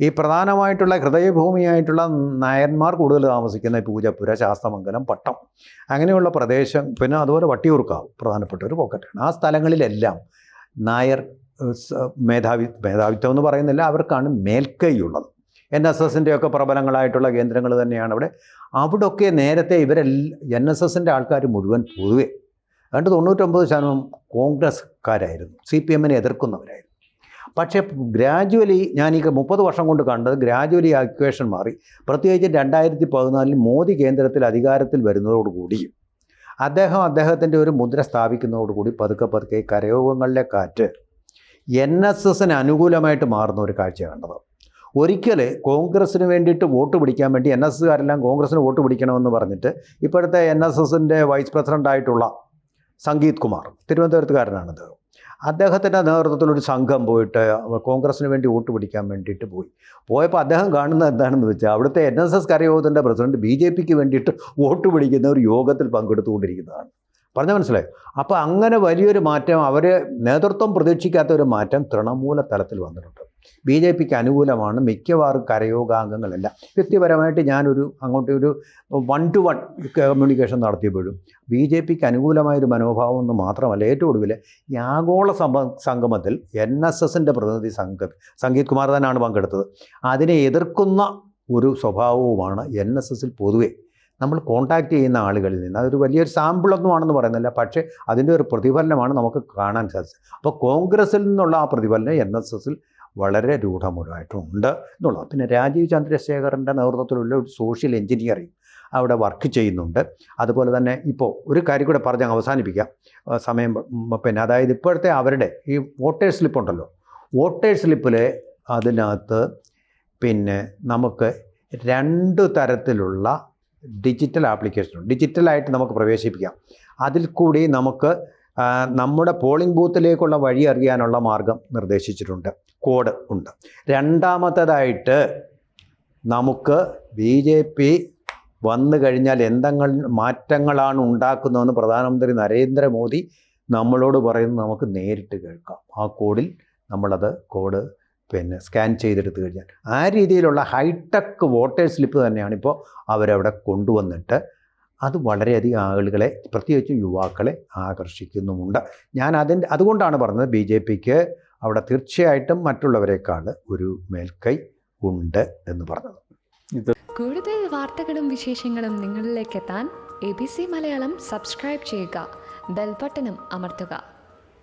ഈ പ്രധാനമായിട്ടുള്ള ഹൃദയഭൂമിയായിട്ടുള്ള നായന്മാർ കൂടുതൽ താമസിക്കുന്ന പൂജപ്പുര ശാസ്തമംഗലം പട്ടം അങ്ങനെയുള്ള പ്രദേശം പിന്നെ അതുപോലെ വട്ടിയൂർക്കാവ് പ്രധാനപ്പെട്ട ഒരു പോക്കറ്റാണ്. ആ സ്ഥലങ്ങളിലെല്ലാം നായർ മേധാവി മേധാവിത്വം എന്ന് പറയുന്നില്ല അവർക്കാണ് മേൽക്കൈയുള്ളത്. എൻ എസ് എസിന്റെ ഒക്കെ പ്രബലങ്ങളായിട്ടുള്ള കേന്ദ്രങ്ങൾ തന്നെയാണ് അവിടെ. അവിടെയൊക്കെ നേരത്തെ ഇവരെല്ലാം എൻ എസ് എസിന്റെ ആൾക്കാർ മുഴുവൻ പൊതുവെ. രണ്ട് തൊണ്ണൂറ്റൊമ്പത് ശതമാനം കോൺഗ്രസ്കാരായിരുന്നു സി പി എമ്മിനെ എതിർക്കുന്നവരായിരുന്നു. പക്ഷേ ഗ്രാജുവലി ഞാൻ ഈ മുപ്പത് വർഷം കൊണ്ട് കണ്ടത് ഗ്രാജുവലി ആക്വേഷൻ മാറി. പ്രത്യേകിച്ച് രണ്ടായിരത്തി പതിനാലിൽ മോദി കേന്ദ്രത്തിൽ അധികാരത്തിൽ വരുന്നതോടുകൂടി അദ്ദേഹം അദ്ദേഹത്തിന്റെ ഒരു മുദ്ര സ്ഥാപിക്കുന്നതോടുകൂടി പതുക്കെ പതുക്കെ കരയോഗങ്ങളിലെ കാറ്റ് എൻ എസ് എസിന് അനുകൂലമായിട്ട് മാറുന്ന ഒരു കാഴ്ച കണ്ടത്. ഒരിക്കൽ കോൺഗ്രസ്സിന് വേണ്ടിയിട്ട് വോട്ട് പിടിക്കാൻ വേണ്ടി എൻ എസ് എസ്സുകാരെല്ലാം കോൺഗ്രസ്സിന് വോട്ട് പിടിക്കണമെന്ന് പറഞ്ഞിട്ട് ഇപ്പോഴത്തെ എൻ എസ് എസിന്റെ വൈസ് പ്രസിഡന്റായിട്ടുള്ള സംഗീത് കുമാർ തിരുവനന്തപുരത്തുകാരനാണ് അദ്ദേഹം. അദ്ദേഹത്തിന്റെ നേതൃത്വത്തിൽ ഒരു സംഘം പോയിട്ട് കോൺഗ്രസ്സിന് വേണ്ടി വോട്ട് പിടിക്കാൻ വേണ്ടിയിട്ട് പോയി. പോയപ്പോൾ അദ്ദേഹം കാണുന്നത് എന്താണെന്ന് വെച്ചാൽ അവിടുത്തെ എൻ എസ് എസ് കരയോഗത്തിന്റെ പ്രസിഡന്റ് ബി ജെ പിക്ക് വേണ്ടിയിട്ട് വോട്ട് പിടിക്കുന്ന ഒരു യോഗത്തിൽ പങ്കെടുത്തുകൊണ്ടിരിക്കുന്നതാണ്. പറഞ്ഞ മനസ്സിലായോ? അപ്പോൾ അങ്ങനെ വലിയൊരു മാറ്റം അവർ നേതൃത്വം പ്രതീക്ഷിക്കാത്ത ഒരു മാറ്റം തൃണമൂല തലത്തിൽ വന്നിട്ടുണ്ട്. ബി ജെ പിക്ക് അനുകൂലമാണ്. മിക്കവാറും കരയോഗാംഗങ്ങളെല്ലാം. വ്യക്തിപരമായിട്ട് ഞാനൊരു അങ്ങോട്ട് ഒരു വൺ ടു വൺ കമ്മ്യൂണിക്കേഷൻ നടത്തിയപ്പോഴും ബി ജെ പിക്ക് അനുകൂലമായൊരു മനോഭാവം എന്ന് മാത്രമല്ല ഏറ്റവും ഒടുവിൽ ഈ ആഗോള സംഗമത്തിൽ എൻ എസ് എസിന്റെ പ്രതിനിധി സംഘ സംഗീത് കുമാർ തന്നെയാണ് പങ്കെടുത്തത്. അതിനെ എതിർക്കുന്ന ഒരു സ്വഭാവവുമാണ് എൻ എസ് എസിൽ പൊതുവെ. നമ്മൾ കോണ്ടാക്ട് ചെയ്യുന്ന ആളുകളിൽ നിന്ന് അതൊരു വലിയൊരു സാമ്പിളൊന്നും ആണെന്ന് പറയുന്നില്ല. പക്ഷേ അതിന്റെ ഒരു പ്രതിഫലനമാണ് നമുക്ക് കാണാൻ സാധിച്ചത്. അപ്പോൾ കോൺഗ്രസ്സിൽ നിന്നുള്ള ആ പ്രതിഫലനം എൻ എസ് എസിൽ വളരെ രൂഢമൂലമായിട്ടുണ്ട് എന്നുള്ളത് പിന്നെ രാജീവ് ചന്ദ്രശേഖരന്റെ നേതൃത്വത്തിലുള്ള ഒരു സോഷ്യൽ എഞ്ചിനീയറിംഗ് അവിടെ വർക്ക് ചെയ്യുന്നുണ്ട്. അതുപോലെ തന്നെ ഇപ്പോൾ ഒരു കാര്യം കൂടെ പറഞ്ഞ് അവസാനിപ്പിക്കാം. സമയം പിന്നെ അതായത് ഇപ്പോഴത്തെ അവരുടെ ഈ വോട്ടേഴ്സ് സ്ലിപ്പ് ഉണ്ടല്ലോ. വോട്ടേഴ്സ് സ്ലിപ്പിൽ അതിനകത്ത് പിന്നെ നമുക്ക് രണ്ട് തരത്തിലുള്ള ഡിജിറ്റൽ ആപ്ലിക്കേഷനുണ്ട്. ഡിജിറ്റലായിട്ട് നമുക്ക് പ്രവേശിപ്പിക്കാം. അതിൽ കൂടി നമുക്ക് നമ്മുടെ പോളിംഗ് ബൂത്തിലേക്കുള്ള വഴി അറിയാനുള്ള മാർഗം നിർദ്ദേശിച്ചിട്ടുണ്ട്. കോഡ് ഉണ്ട്. രണ്ടാമത്തേതായിട്ട് നമുക്ക് ബി ജെ പി വന്നു കഴിഞ്ഞാൽ എന്തെങ്കിൽ മാറ്റങ്ങളാണ് ഉണ്ടാക്കുന്നതെന്ന് പ്രധാനമന്ത്രി നരേന്ദ്രമോദി നമ്മളോട് പറയുന്നത് നമുക്ക് നേരിട്ട് കേൾക്കാം. ആ കോഡിൽ നമ്മളത് കോഡ് പിന്നെ സ്കാൻ ചെയ്തെടുത്ത് കഴിഞ്ഞാൽ. ആ രീതിയിലുള്ള ഹൈടെക് വോട്ടേഴ്സ് സ്ലിപ്പ് തന്നെയാണ് ഇപ്പോൾ അവരവിടെ കൊണ്ടുവന്നിട്ട് അത് വളരെയധികം ആളുകളെ പ്രത്യേകിച്ചും യുവാക്കളെ ആകർഷിക്കുന്നുമുണ്ട്. ഞാൻ അതിന്റെ അതുകൊണ്ടാണ് പറഞ്ഞത് ബി ജെ പിക്ക് അവിടെ തീർച്ചയായിട്ടും മറ്റുള്ളവരെക്കാൾ ഒരു മേൽക്കൈ ഉണ്ട് എന്ന് പറഞ്ഞത്. കൂടുതൽ വാർത്തകളും വിശേഷങ്ങളും നിങ്ങളിലേക്ക് എത്താൻ A B C Malayalam subscribe ചെയ്യുക. ബെൽബട്ടനും അമർത്തുക.